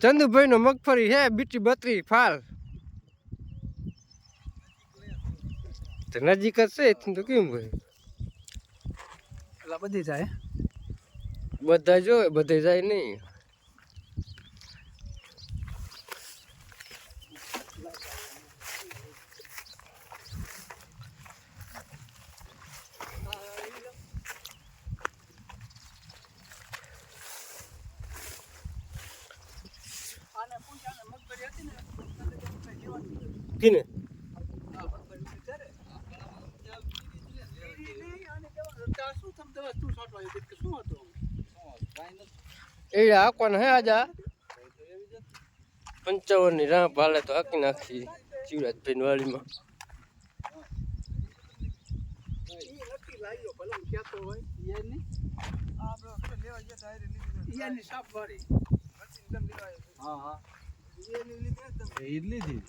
ચંદુભાઈ નો મગફળી હે બીટી બત્રી ફાલ. તો નજીક જ છે એથી તો કેમ ભાઈ એટલે બધી જાય. બધા જો બધા જાય નહીં. શું હતું એ હાકવાના હે આજા? પંચાવનની રાહ ભાલે તો હાકી નાખી શિવરાજભાઈ વાડીમાં. ઈ નક્કી લાગ્યો ભલે હું હા. હા ઈયાની તમે એ લીધી.